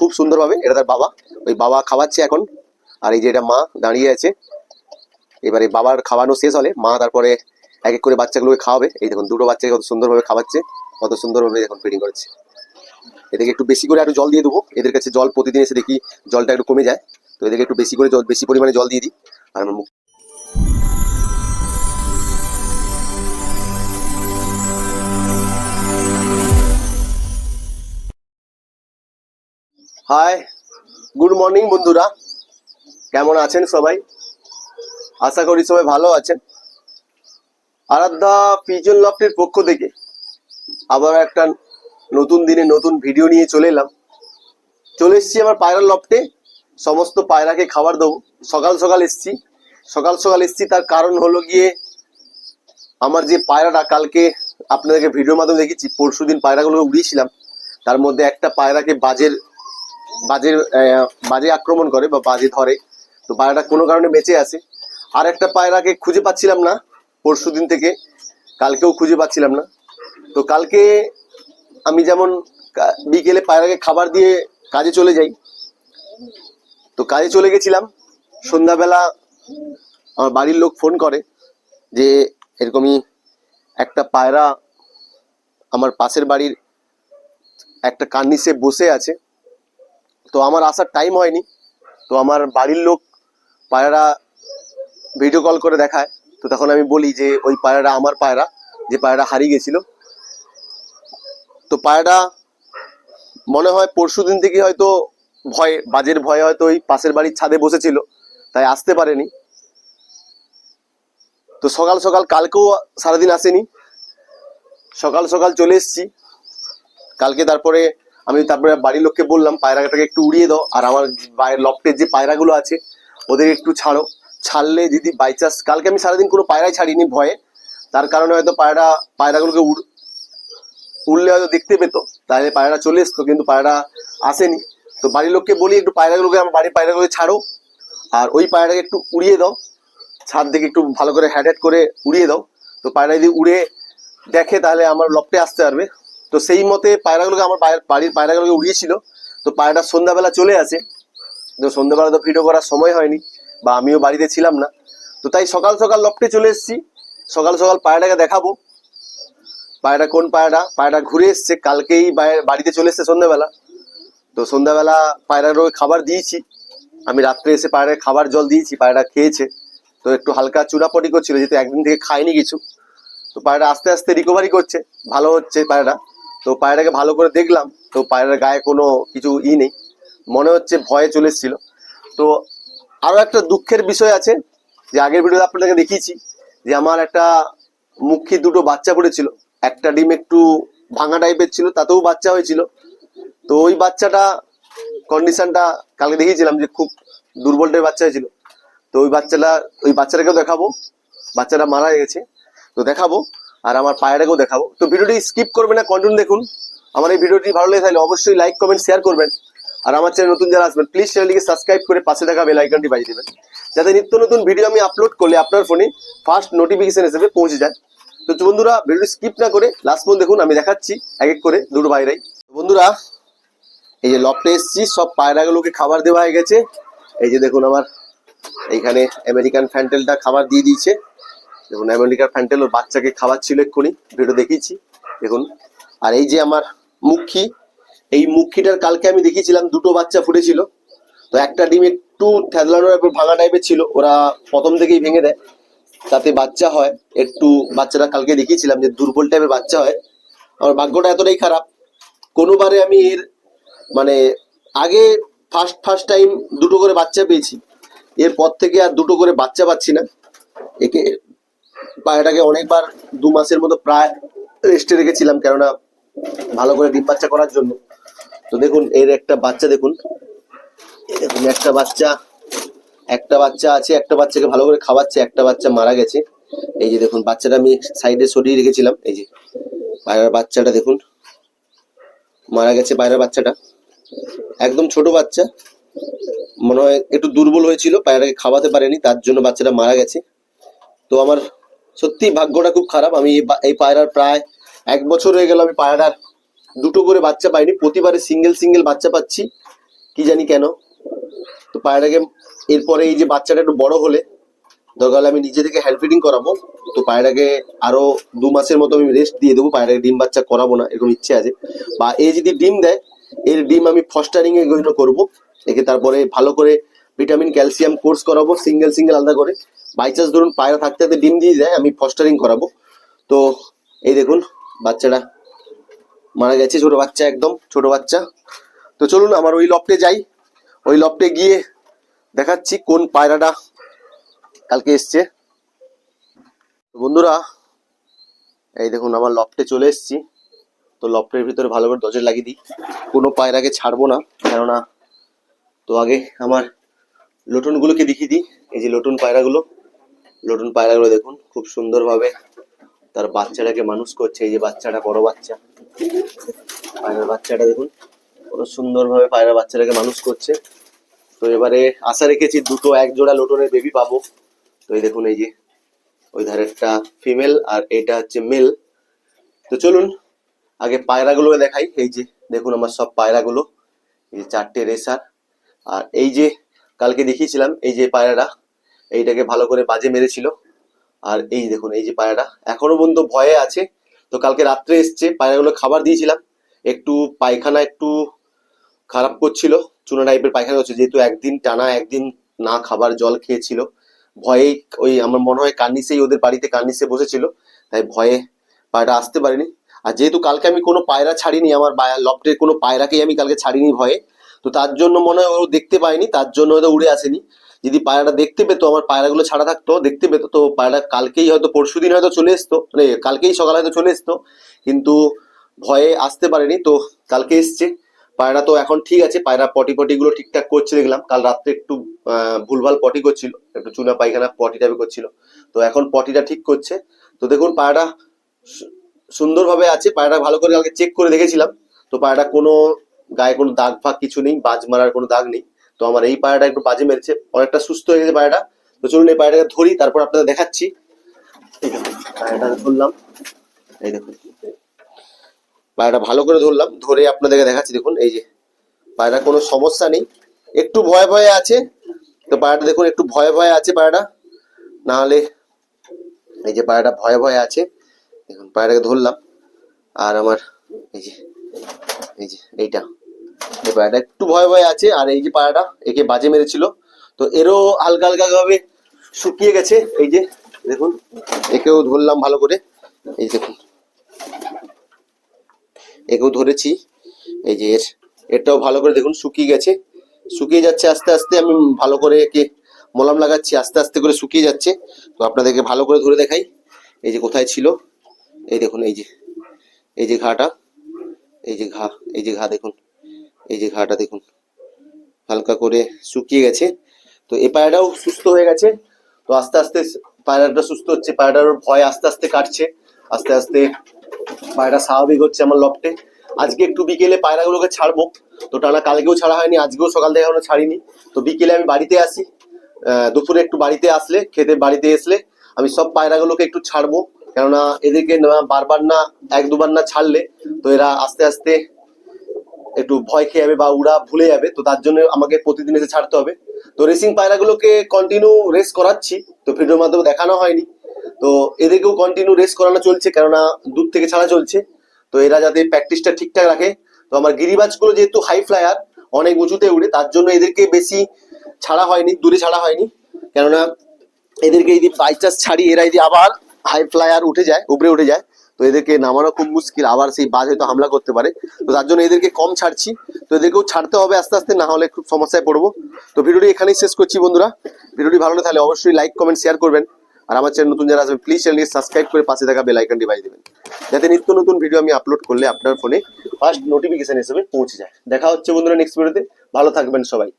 খুব সুন্দরভাবে, এটা তার বাবা। ওই বাবা খাওয়াচ্ছে এখন। আর এই যে এটা মা দাঁড়িয়ে আছে। এবারে বাবার খাওয়ানো শেষ হলে মা তারপরে এক এক করে বাচ্চাগুলোকে খাওয়াবে। এই দেখুন, দুটো বাচ্চাকে কত সুন্দরভাবে খাওয়াচ্ছে, কত সুন্দরভাবে এখন ফিডিং করেছে। এদেরকে একটু বেশি করে একটু জল দিয়ে দেবো। এদের কাছে জল প্রতিদিন এসে দেখি জলটা একটু কমে যায়। তো এদেরকে একটু বেশি করে জল, বেশি পরিমাণে জল দিয়ে দিই। আর আমার হাই গুড মর্নিং বন্ধুরা। কেমন আছেন সবাই? আশা করি সবাই ভালো আছেন। আরাধ্যা পিজন লফটের পক্ষ থেকে আবার একটা নতুন দিনে নতুন ভিডিও নিয়ে চলে এলাম। চলে এসেছি আমার পায়রা লফটে। সমস্ত পায়রাকে খাবার দেবো। সকাল সকাল এসেছি। সকাল সকাল এসেছি, তার কারণ হলো গিয়ে আমার যে পায়রাটা কালকে আপনাদেরকে ভিডিওর মাধ্যমে দেখেছি পরশু দিন পায়রাগুলো উড়িয়েছিলাম। তার মধ্যে একটা পায়রাকে বাজের বাজে বাজে আক্রমণ করে বা বাজে ধরে। তো পায়রাটা কোনো কারণে বেঁচে আছে। আর একটা পায়রাকে খুঁজে পাচ্ছিলাম না পরশু দিন থেকে। কালকেও খুঁজে পাচ্ছিলাম না। তো কালকে আমি যেমন বিকেলে পায়রাকে খাবার দিয়ে কাজে চলে যাই। তো কাজে চলে গেছিলাম। সন্ধ্যাবেলা আমার বাড়ির লোক ফোন করে যে, এরকমই একটা পায়রা আমার পাশের বাড়ির একটা কার্নিসে বসে আছে। তো আমার আসার টাইম হয়নি। তো আমার বাড়ির লোক পায়রা ভিডিও কল করে দেখায়। তো তখন আমি বলি যে, ওই পায়রাটা আমার পায়রা, যে পায়রাটা হারিয়ে গেছিল। তো পায়রাটা মনে হয় পরশু দিন থেকে হয়তো ভয়, বাজের ভয়ে হয়তো ওই পাশের বাড়ির ছাদে বসেছিল। তাই আসতে পারেনি। তো সকাল সকাল কালকেও সারাদিন আসেনি। সকাল সকাল চলে এসেছি। কালকে তারপরে আমি তারপরে বাড়ির লোককে বললাম, পায়রাটাকে একটু উড়িয়ে দাও, আর আমার লফটের যে পায়রাগুলো আছে ওদের একটু ছাড়ো। ছাড়লে যদি বাই চান্স কালকে আমি সারাদিন কোনো পায়রাই ছাড়িনি ভয়ে, তার কারণে হয়তো পায়রা, পায়রাগুলোকে উড়, উড়লে হয়তো দেখতে পেতো, তাহলে পায়রা চলে আসতো কিন্তু পায়রা আসেনি। তো বাড়ির লোককে বলি, একটু পায়রাগুলোকে, আমার বাড়ির পায়রাগুলোকে ছাড়ো, আর ওই পায়রাটাকে একটু উড়িয়ে দাও। ছাদ থেকে একটু ভালো করে হ্যাড হ্যাড করে উড়িয়ে দাও। তো পায়রা যদি উড়ে দেখে, তাহলে আমার লপটে আসতে পারবে। তো সেই মতে পায়রাগুলোকে আমার বাড়ির পায়রাগুলোকে উড়িয়েছিল। তো পায়রাটা সন্ধ্যাবেলা চলে আসে। তো সন্ধ্যাবেলা তো ভিডিও করার সময় হয়নি বা আমিও বাড়িতে ছিলাম না। তো তাই সকাল সকাল লপটে চলে এসেছি। সকাল সকাল পায়রাটাকে দেখাবো। পায়রা কোন পায়রা? পায়রা ঘুরে এসছে। কালকেই বাড়িতে চলে এসছে সন্ধ্যাবেলা। তো সন্ধ্যাবেলা পায়রাগুলোকে খাবার দিয়েছি। আমি রাত্রে এসে পায়রার খাবার জল দিয়েছি। পায়রা খেয়েছে। তো একটু হালকা চুরাপটি করছিল, যেহেতু একদিন থেকে খায়নি কিছু। তো পায়রা আস্তে আস্তে রিকভারি করছে। ভালো হচ্ছে পায়রা তো পায়রাকে ভালো করে দেখলাম, তো পায়রার গায়ে কোনো কিছু ই নেই। মনে হচ্ছে ভয়ে চলে এসেছিল। তো আরও একটা দুঃখের বিষয় আছে, যে আগের ভিডিওতে আপনাদেরকে দেখিয়েছি, যে আমার একটা মুখী দুটো বাচ্চা পড়েছিল। একটা ডিম একটু ভাঙা টাইপের ছিল, তাতেও বাচ্চা হয়েছিল। তো ওই বাচ্চাটা কন্ডিশনটা কালকে দেখিয়েছিলাম, যে খুব দুর্বল টাইপের বাচ্চা হয়েছিল। তো ওই বাচ্চাটা, ওই বাচ্চাটাকেও দেখাবো। বাচ্চাটা মারা গেছে। তো দেখাবো। আর আমার পায়রাকেও দেখাবো। তো ভিডিওটি স্কিপ করবে না কন্টিনিউ দেখুন। আমার এই ভিডিওটি ভালো লেগে থাকলে অবশ্যই লাইক কমেন্ট শেয়ার করবেন। আর আমার চ্যানেল নতুন যারা আসবেন প্লিজ চ্যানেলটিকে সাবস্ক্রাইব করে পাশে থাকা বেল আইকনটি বাজিয়ে দেবেন। যাতে নিত্য নতুন ভিডিও আমি আপলোড করলে আপনার ফোনে ফার্স্ট নোটিফিকেশন হিসেবে পৌঁছে যায়। তো বন্ধুরা, ভিডিওটি স্কিপ না করে লাস্ট পর্যন্ত দেখুন, আমি দেখাচ্ছি এক এক করে দুটো বাইরেই। বন্ধুরা, এই যে লপটে এসছি, সব পায়রাগুলোকে খাবার দেওয়া হয়ে গেছে। এই যে দেখুন আমার, এইখানে আমেরিকান ফ্যান্টেলটা খাবার দিয়ে দিয়েছে। দেখুন আমেরিকান ফ্যান্টেল ওর বাচ্চাকে খাওয়াচ্ছিল এক্ষুনি, ভিডিও দেখিয়েছি, দেখুন। আর এই যে আমার মুখী, এই মুখীটার কালকে আমি দেখিয়েছিলাম, দুটো বাচ্চা ফুটেছিল। তো একটা ডিম একটু থেদলানোর একটু ভাঙা টাইপের ছিল, ওরা প্রথম থেকেই ভেঙে দেয়। তাতে বাচ্চা হয়, একটু বাচ্চাটা কালকে দেখিয়েছিলাম যে দুর্বল টাইপের বাচ্চা হয়। আমার ভাগ্যটা এতটাই খারাপ, কোনোবারে আমি এর মানে আগে ফার্স্ট ফার্স্ট টাইম দুটো করে বাচ্চা পেয়েছি, এরপর থেকে আর দুটো করে বাচ্চা পাচ্ছি না। একে পায়রাটাকে অনেকবার দু মাসের মতো প্রায় রেস্টে রেখেছিলাম, কেননা ভালো করে ডিম বাচ্চা করার জন্য। তো দেখুন, এর একটা বাচ্চা দেখুন। দেখুন, একটা বাচ্চা একটা বাচ্চা আছে, একটা বাচ্চাকে ভালো করে খাওয়াচ্ছে, একটা বাচ্চা মারা গেছে। এই যে দেখুন, বাচ্চাটা আমি সাইডে সরিয়ে রেখেছিলাম, এই যে পায়রার বাচ্চাটা দেখুন। মারা গেছে পায়রার বাচ্চাটা। একদম ছোট বাচ্চা। মনে হয় একটু দুর্বল হয়েছিল পায়রাকে খাওয়াতে পারেনি, তার জন্য বাচ্চাটা মারা গেছে। তো আমার সত্যি ভাগ্যটা খুব খারাপ। আমি এই পায়রার প্রায় এক বছর হয়ে গেল আমি পায়রার দুটো করে বাচ্চা পাইনি। প্রতিবারে সিঙ্গেল সিঙ্গেল বাচ্চা পাচ্ছি। কি জানি কেন? তো পায়রাটাকে এরপরে এই যে বাচ্চাটা একটু বড় হলে, দরকার আমি নিজে থেকে হ্যান্ড ফিডিং করাবো। তো পায়রাকে আরও দু মাসের মতো আমি রেস্ট দিয়ে দেবো। পায়রাকে ডিম বাচ্চা করাবো না, এরকম ইচ্ছে আছে। বা এ যদি ডিম দেয়, এর ডিম আমি ফস্টারিং এ গণ্য করব। একে তারপরে ভালো করে ভিটামিন ক্যালসিয়াম কোর্স করাবো সিঙ্গেল সিঙ্গেল আলাদা করে। বাই চান্স ধরুন পায়রা থাকতে থাকতে ডিম দিয়ে দেয়, আমি ফস্টারিং করাবো। তো এই দেখুন, বাচ্চাটা মারা গেছে, ছোট বাচ্চা একদম, ছোট বাচ্চা। তো চলুন, আমার ওই লফটে যাই। ওই লফটে গিয়ে দেখাচ্ছি কোন পায়রাটা কালকে এসছে। বন্ধুরা, এই দেখুন, আমার লফটে চলে এসেছি। তো লফটের ভিতরে ভালো করে দরজা লাগিয়ে দিই। কোনো পায়রাকে ছাড়বো না, কেননা তো আগে আমার লটুনগুলোকে দেখিয়ে দিই। এই যে লটুন পায়রাগুলো। লটুন পায়রাগুলো দেখুন, খুব সুন্দরভাবে তার বাচ্চাটাকে মানুষ করছে, এই যে বাচ্চাটা, বড় বাচ্চা। পায়রার বাচ্চাটা দেখুন, কত সুন্দরভাবে পায়রা বাচ্চাটাকে মানুষ করছে। তো এবারে আশা রেখেছি দুটো এক জোড়া লোটনের বেবি পাবো। তো এই দেখুন, এই যে ওই ধারে একটা ফিমেল আর এটা হচ্ছে মেল তো চলুন, আগে পায়রাগুলো দেখাই। এই যে দেখুন আমার সব পায়রাগুলো, এই যে চারটে রেসার আর এই যে কালকে দেখিয়েছিলাম, এই যে পায়রাটা এইটাকে ভালো করে বাজে মেরেছিল। আর এই দেখুন, এই যে পায়রাটা এখনও পর্যন্ত ভয়ে আছে। তো কালকে রাত্রে এসছে পায়রাগুলো খাবার দিয়েছিলাম। একটু পায়খানা একটু খারাপ করছিল, চুনা টাইপের পায়খানা হচ্ছে যেহেতু একদিন টানা, একদিন না খাবার জল খেয়েছিল। ভয়েই ওই আমার মনে হয় কার্নিসেই ওদের বাড়িতে কার্নিসে বসেছিল। তাই ভয়ে পায়রা আসতে পারিনি। আর যেহেতু কালকে আমি কোনো পায়রা ছাড়িনি, আমার লফটের কোনো পায়রাকেই আমি কালকে ছাড়িনি ভয়ে, তো তার জন্য মনে হয় ও দেখতে পায়নি, তার জন্য হয়তো উড়ে আসেনি। যদি পায়রাটা দেখতে পেতো, আমার পায়রাগুলো ছাড়া থাকতো, দেখতে পেতো, তো পায়রা কালকেই হয়তো পরশু দিন হয়তো চলে আসতো মানে কালকেই সকালে হয়তো চলে আসতো কিন্তু ভয়ে আসতে পারেনি, তো কালকে এসছে। পায়রা তো এখন ঠিক আছে, পায়রা পটি পটি গুলো ঠিকঠাক করছে দেখলাম, কাল রাত্রে একটু ভুলভাল পটি করছিল, একটু চুনা পায়খানা পটি টাইপে করছিল, তো এখন পটিটা ঠিক করছে। তো দেখুন, পায়রাটা সুন্দরভাবে আছে, পায়রাটা ভালো করে কালকে চেক করে দেখেছিলাম, তো পায়রাটা কোনো গায়ে কোনো দাগ ফাগ কিছু নেই, বাজ মারার কোনো দাগ নেই। তো আমার এই পায়রাটা একটু বাজে মেরেছে, অনেকটা সুস্থ হয়ে গেছে পায়রাটা। তো চলুন এই পায়রাটাকে ধরি, তারপর আপনাদের দেখাচ্ছি। দেখুন, পায়রাটা ধরলাম। এই দেখুন, পায়রাটা ভালো করে ধরলাম, ধরে আপনাদেরকে দেখাচ্ছি, দেখুন, এই যে পায়রা, কোনো সমস্যা নেই। একটু ভয়ে ভয়ে আছে, তো পায়রাটা দেখুন, একটু ভয়ে ভয়ে আছে পায়রাটা। না হলে এই যে পায়রাটা ভয়ে ভয়ে আছে, দেখুন, পায়রাটাকে ধরলাম। আর আমার, এই যে এই যে, এইটা। একটু ভয়ে ভয় আছে, আর এই যে পায়রাটা একে বাজে মেরেছিল। তো এরও হালকা হালকা ভাবে শুকিয়ে গেছে, এই যে দেখুন, একেও ধরলাম ভালো করে, এই দেখুন। একেও ধরেছি, এই যে এর এটাও ভালো করে দেখুন, শুকিয়ে গেছে। শুকিয়ে যাচ্ছে আস্তে আস্তে, আমি ভালো করে একে মলম লাগাচ্ছি, আস্তে আস্তে করে শুকিয়ে যাচ্ছে। তো আপনাদেরকে ভালো করে ধরে দেখাই, এই যে কোথায় ছিল। এই দেখুন, এই যে এই যে ঘাটা, এই যে ঘা, এই যে ঘা দেখুন। এই যে ঘাটা দেখুন, হালকা করে শুকিয়ে গেছে। তো এই পায়রাটাও সুস্থ হয়ে গেছে। তো আস্তে আস্তে পায়রাটা সুস্থ হচ্ছে, পায়রাটার ভয় আস্তে আস্তে কাটছে। আস্তে আস্তে পায়রা স্বাভাবিক হচ্ছে আমার লফটে। আজকে একটু বিকেলে পায়রাগুলোকে ছাড়বো। তো টানা কালকেও ছাড়া হয়নি, আজকেও সকাল থেকে এখনও ছাড়িনি। তো বিকেলে আমি বাড়িতে আসি। দুপুরে একটু বাড়িতে আসলে, খেতে বাড়িতে আসলে আমি সব পায়রাগুলোকে একটু ছাড়বো। কেননা এদেরকে বারবার না, এক দুবার না ছাড়লে তো এরা আস্তে আস্তে একটু ভয় খেয়ে যাবে বা উড়া ভুলে যাবে, তো তার জন্য আমাকে প্রতিদিন এসে ছাড়তে হবে। তো রেসিং পায়রাগুলোকে কন্টিনিউ রেস করাচ্ছি, তো ভিডিওর মাধ্যমে দেখানো হয়নি। তো এদেরকেও কন্টিনিউ রেস করানো চলছে, কেননা দূর থেকে ছাড়া চলছে। তো এরা যাতে প্র্যাকটিসটা ঠিকঠাক রাখে। তো আমার গিরিবাজগুলো যেহেতু হাই ফ্লায়ার অনেক উঁচুতে উড়ে, তার জন্য এদেরকে বেশি ছাড়া হয়নি, দূরে ছাড়া হয়নি। কেননা এদেরকে যদি বাই ছাড়ি, এরা যদি আবার হাই ফ্লায়ার উঠে যায়, উপরে উঠে যায় তো এদেরকে নামানো খুব মুশকিল, আবার সেই বাজ হয়তো হামলা করতে পারে। তো তার জন্য এদেরকে কম ছাড়ছি। তো এদেরকেও ছাড়তে হবে আস্তে আস্তে, না হলে খুব সমস্যায় পড়ব। তো ভিডিওটি এখানেই শেষ করছি বন্ধুরা। ভিডিওটি ভালো লাগে তাহলে অবশ্যই লাইক কমেন্ট শেয়ার করবেন। আর আমার চ্যানেল নতুন যারা আসবেন প্লিজ চ্যানেলটি সাবস্ক্রাইব করে পাশে থাকা বেল আইকনটি বাজিয়ে দেবেন। যাতে নিত্য নতুন ভিডিও আমি আপলোড করলে আপনার ফোনে ফার্স্ট নোটিফিকেশন হিসেবে পৌঁছে যায়। দেখা হচ্ছে বন্ধুরা নেক্সট ভিডিওতে ভালো থাকবেন সবাই।